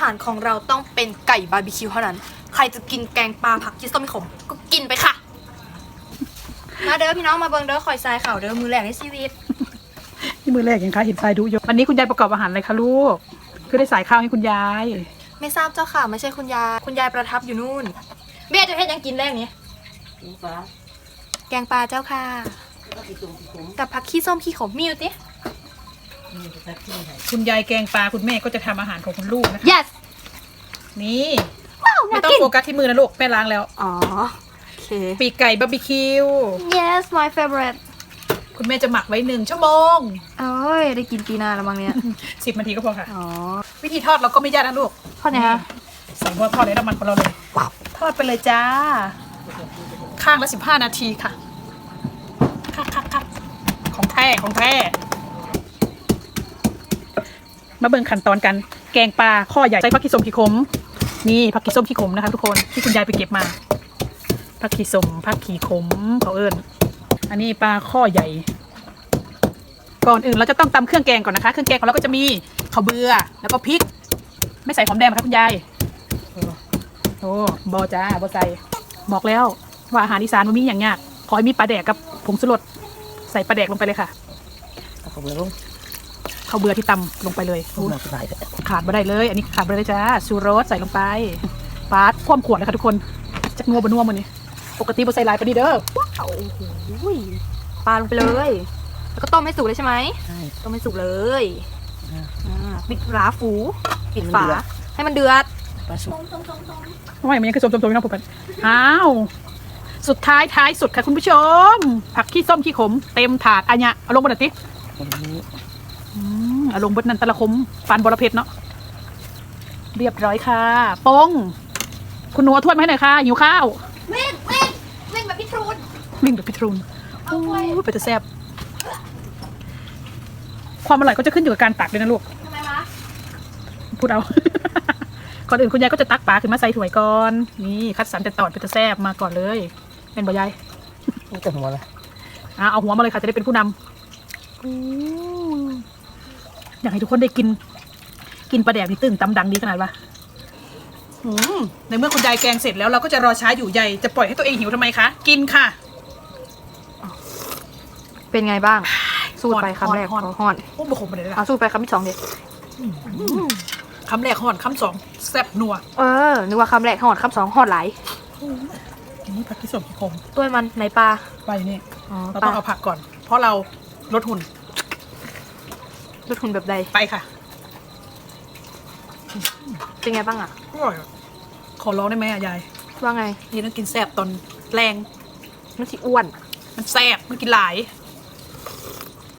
หารของเราต้องเป็นไก่บาร์บีคิวเท่านั้น ใครจะกินแกงปลาผักชีส้มขมก็กินไปค่ะ มาเด้อพี่น้องมาเบิงเด้อคอยทรายเข่าเด้อมือแรกในชีวิตที่มือแรกยังคะเห็นทรายดูอยู่วันนี้คุณยายประกอบอาหารอะไรคะลูกคือได้สายข้าวให้คุณยาย ไม่ทราบเจ้าค่ะ ไม่ใช่คุณยาย คุณยายประทับอยู่นู่น เบี้ยจะให้ยังกินแรกนี้ฟ้าแกงปลาเจ้าค่ะก็ติดตรงติดผมกับผักขี้ส้มขี้ขมมีอยู่ติ นี่จะตัดที่ไหนคุณยายแกงปลาคุณแม่ก็จะทำอาหารของคุณลูกนะคะ yes นี่ว้าวไม่น่าต้องกินโฟกัสที่มือนะลูกแม่ล้างแล้ว อ๋อโอเค ปีกไก่บาร์บีคิว yes my favorite คุณแม่จะหมักไว้หนึ่งชั่วโมงโอ้ยได้กินปีหน้าแล้วมั้งเนี่ยสิบนาทีก็พอค่ะ อ๋อวิธีทอดเราก็ไม่ยากนะลูกทอดไงคะใส่หม้อทอดในน้ำมันของเราเลยทอดไปเลยจ้า ข้างละสิบห้านาทีค่ะคักคักคักของแท้ของแท้ มาเบิ่งขั้นตอนกัน แกงปลาข้อใหญ่ใส่ผักขี้สมขี้ขมนี่ผักขี้ส้มขี้ขมนะคะทุกคนที่คุณยายไปเก็บมาผักขี้สมผักขี้ขมเขาเอิญอันนี้ปลาข้อใหญ่ ก่อนอื่นเราจะต้องตำเครื่องแกงก่อนนะคะ เครื่องแกงของเราก็จะมีข้าวเบื่อแล้วก็พริก ไม่ใส่หอมแดงนะคะคุณยายโอ้บอจ้าบอใส่บอกแล้วว่าอาหารอีสานมันมีอย่างยากขอให้มีปลาแดกกับผงสุรสใส่ปลาแดกลงไปเลยค่ะเอาผมเลยลุง ข้าวเบื่อที่ตำลงไปเลยลุงมาสบายเลยขาดไม่ได้เลย อันนี้ขาดไม่ได้เลยจ้าชูรสใส่ลงไปปาดคว่ำขวดเลยค่ะทุกคนจักนัวบนัวมันนี่ปกติบอใส่ลายปลาดีเด้อเอาโอ้โหปลาลงไปเลย แล้วก็ต้มให้สุกเลยใช่ไหมใช่ต้มให้สุกเลยอ่าอ่าปิดฝาฟูปิดฝาให้มันเดือดให้มันเดือดปลาสุกทำไมมันยังคือส้มๆๆนะผมอ้าวสุดท้ายท้ายสุดค่ะคุณผู้ชม ผักขี้ส้มขี้ขม เต็มถาดอันเนี้ยเอาลงมาหน่อยสิ ตรงนี้อืมเอาลงบนนันตะละคมฟันบรเพชรเนาะเรียบร้อยค่ะปงคุณหนูเอาถ้วยมาให้หน่อยค่ะหิวข้าววิ่งวิ่งวิ่งแบบพี่ทรูนวิ่งแบบพิทรุนเอาไว้โอ้ยไปจะแซ่บความอร่อยก็จะขึ้นอยู่กับการตักเลยนะลูกทำไมคะพูดเอา ก่อนอื่นคุณยายก็จะตักปลาขึ้นมาใส่ถ้วยก่อนนี่คัดสรรแต่ตอดเป็นจะแซ่บมาก่อนเลยเป็นบ่ยายนี่แต่หัวละอะเอาหัวมาเลยค่ะจะได้เป็นผู้นำ อู้อยากให้ทุกคนได้กิน กินปลาแดกนี่ตึงตำดังดีขนาดวะอืมในเมื่อคุณยายแกงเสร็จแล้วเราก็จะรอช้าอยู่ใหญ่จะปล่อยให้ตัวเองหิวทำไมคะ กินค่ะ เป็นไงบ้าง สูตรไปห่อนคำแรกห่อนห่อนโอ้บุคคลไปเลยนะเอาสูตรไปคำที่สองเด็ดคำแรกห่อนคำสองแซ่บนัว เออ นึกว่าคำแรกห่อนคำสองห่อนไหลายนี่ผักที่สมที่คมตัวมันไหนปลาไปนี่อ๋อเราปต้ลาองเอาผักก่อน เพราะเราลดหุ่น ลดทุนแบบใด ไปค่ะ เป็นไงบ้างอะ อร่อยอะขอร้องได้ไหมอะยายว่าไงนี่ต้องกินแซ่บตอนแรง มันสิอ้วน มันแซ่บมันกินหลาย